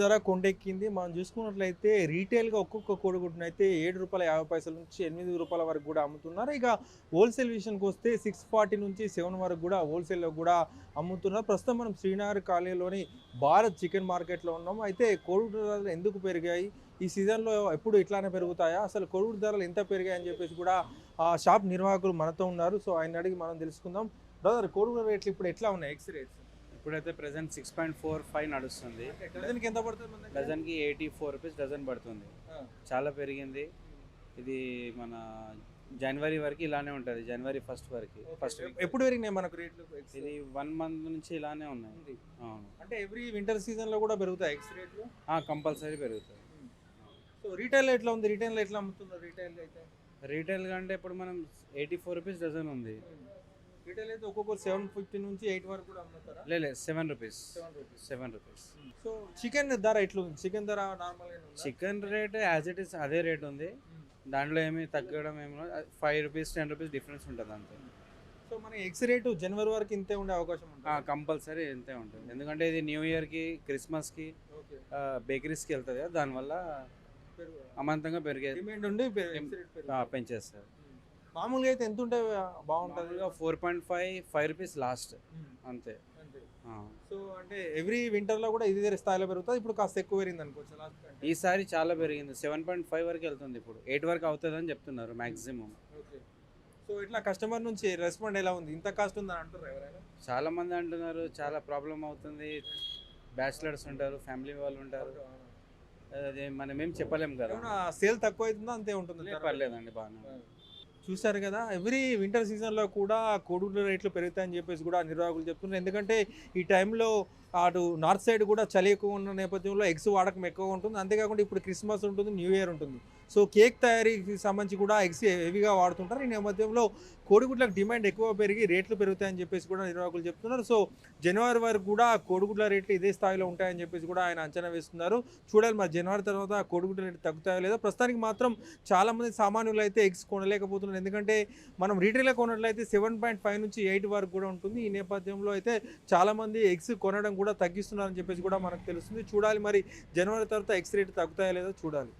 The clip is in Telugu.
ధర కొండెక్కింది. మనం చూసుకున్నట్లయితే రీటైల్గా ఒక్కొక్క కోడిగుడ్డును అయితే ఏడు రూపాయల యాభై పైసల నుంచి ఎనిమిది రూపాయల వరకు కూడా అమ్ముతున్నారు. ఇక హోల్సేల్ విషయానికి వస్తే సిక్స్ ఫార్టీ నుంచి సెవెన్ వరకు కూడా హోల్సేల్లో కూడా అమ్ముతున్నారు. ప్రస్తుతం మనం శ్రీనగర్ కాలేజీలోని భారత్ చికెన్ మార్కెట్లో ఉన్నాం. అయితే కోడిగుడు ధరలు ఎందుకు పెరిగాయి? ఈ సీజన్లో ఎప్పుడు ఇట్లానే పెరుగుతాయా? అసలు కోడిగుడు ధరలు ఎంత పెరిగాయి అని చెప్పేసి కూడా ఆ షాప్ నిర్వాహకులు మనతో ఉన్నారు. సో ఆయన అడిగి మనం తెలుసుకుందాం. బ్రదర్ కోడిగుడు రేట్లు ఇప్పుడు ఎట్లా ఉన్నాయి? Eggs rates. ఇప్పుడైతే present six point four five నడుస్తుంది. డజన్కి ఎంత పడుతుంది? డజన్కి ఎయిటీ ఫోర్ రూపీస్ డజన్ పడుతుంది. చాలా పెరిగింది. ఇది మన జనవరి వరకు ఇలానే ఉంటుంది. జనవరి ఫస్ట్ వరకు. ఫస్ట్ ఎప్పుడు పెరిగినాయి మనకు రేట్లు? ఇది వన్ మంత్ నుంచి ఇలానే ఉన్నాయి. అవును. అంటే ఎవ్రీ వింటర్ సీజన్లో కూడా పెరుగుతాయి ఎక్స్ రేట్లు? కంపల్సరీ పెరుగుతుంది సో రీటైల్ ఎట్లా ఉంది? రీటైల్ ఎట్లా అమ్ముతున్నారు? రీటైల్ అయితే? రీటైల్ కంటే ఇప్పుడు మనం ఎయిటీ ఫోర్ రూపీస్ డజన్ ఉంది రీటైల్ అయితే ఒక్కొక్కరు సెవెన్ ఫిఫ్టీ నుంచి ఎయిట్ వరకు కూడా అమ్ముతారా? లేదు seven rupees seven rupees seven rupees so chicken ధర ఎట్లుంది? చికెన్ ధర normal chicken rate as it is అదే రేట్ ఉంది. దాంట్లో ఏమి తగ్గడం ఏమో five rupees ten rupees difference ఉంటుంది అంతే. సో మన ఎక్స్ రేటు జనవరి వరకు ఇంతే ఉండే అవకాశం ఉంటుంది? కంపల్సరీ ఇంతే ఉంటుంది. ఎందుకంటే ఇది న్యూ ఇయర్కి క్రిస్మస్కి బేకరీస్కి వెళ్తుంది కదా దానివల్ల అమాంతంగా పెరిగే డిమాండ్ ఉండి. పెంచేస్తారు. మామూలుగా అయితే ఎంత ఉంటే బాగుంటుంది? Four point five five rupees last. అంతే. సో అంటే ఎవ్రీ వింటర్లో కూడా ఇదే స్థాయిలో పెరుగుతుంది? ఇప్పుడు కాస్త ఎక్కువ పెరిగింది అనుకోవచ్చు ఈసారి చాలా పెరిగింది. సెవెన్ పాయింట్ ఫైవ్ వరకు వెళ్తుంది ఇప్పుడు. ఎయిట్ వరకు అవుతుంది అని చెప్తున్నారు మాక్సిమం. సో ఇట్లా కస్టమర్ నుంచి రెస్పాండ్ ఎలా ఉంది? ఇంత కాస్ట్ ఉందని అంటారు ఎవరైనా? చాలా మంది అంటున్నారు చాలా ప్రాబ్లం అవుతుంది. బ్యాచిలర్స్ ఉంటారు ఫ్యామిలీ వాళ్ళు ఉంటారు. అది మనం ఏం చెప్పలేం కదా. సేల్ తక్కువ అవుతుందా? అంతే ఉంటుంది? పర్లేదండి బాగానే చూశారు కదా ఎవ్రీ వింటర్ సీజన్లో కూడా కోడిగుడ్ల రేట్లు పెరుగుతాయని చెప్పేసి కూడా నిర్వాహకులు చెప్తున్నారు. ఎందుకంటే ఈ టైంలో అటు నార్త్ సైడ్ కూడా చలి ఎక్కువ ఉన్న నేపథ్యంలో ఎగ్స్ వాడకం ఎక్కువ ఉంటుంది. అంతేకాకుండా ఇప్పుడు క్రిస్మస్ ఉంటుంది న్యూ ఇయర్ ఉంటుంది. సో కేక్ తయారీకి సంబంధించి కూడా ఎగ్స్ హెవీగా వాడుతుంటారు. ఈ నేపథ్యంలో కోడిగుడ్లకు డిమాండ్ ఎక్కువ పెరిగి రేట్లు పెరుగుతాయని చెప్పేసి కూడా నిర్వాహకులు చెప్తున్నారు. సో జనవరి వరకు కూడా కోడిగుడ్ల రేట్లు ఇదే స్థాయిలో ఉంటాయని చెప్పేసి కూడా ఆయన అంచనా వేస్తున్నారు. చూడాలి మరి జనవరి తర్వాత కోడిగుడ్ల రేట్లు తగ్గుతాయో లేదో. ప్రస్తుతానికి మాత్రం చాలామంది సామాన్యులు అయితే ఎగ్స్ కొనలేకపోతున్నారు. ఎందుకంటే మనం రీటైల్లో కొన్నట్లయితే సెవెన్ పాయింట్ ఫైవ్ నుంచి ఎయిట్ వరకు కూడా ఉంటుంది. ఈ నేపథ్యంలో అయితే చాలామంది ఎగ్స్ కొనడం కూడా తగ్గిస్తున్నారని చెప్పేసి కూడా మనకు తెలుస్తుంది. చూడాలి మరి జనవరి తర్వాత ఎగ్స్ రేట్ తగ్గుతాయో లేదో చూడాలి.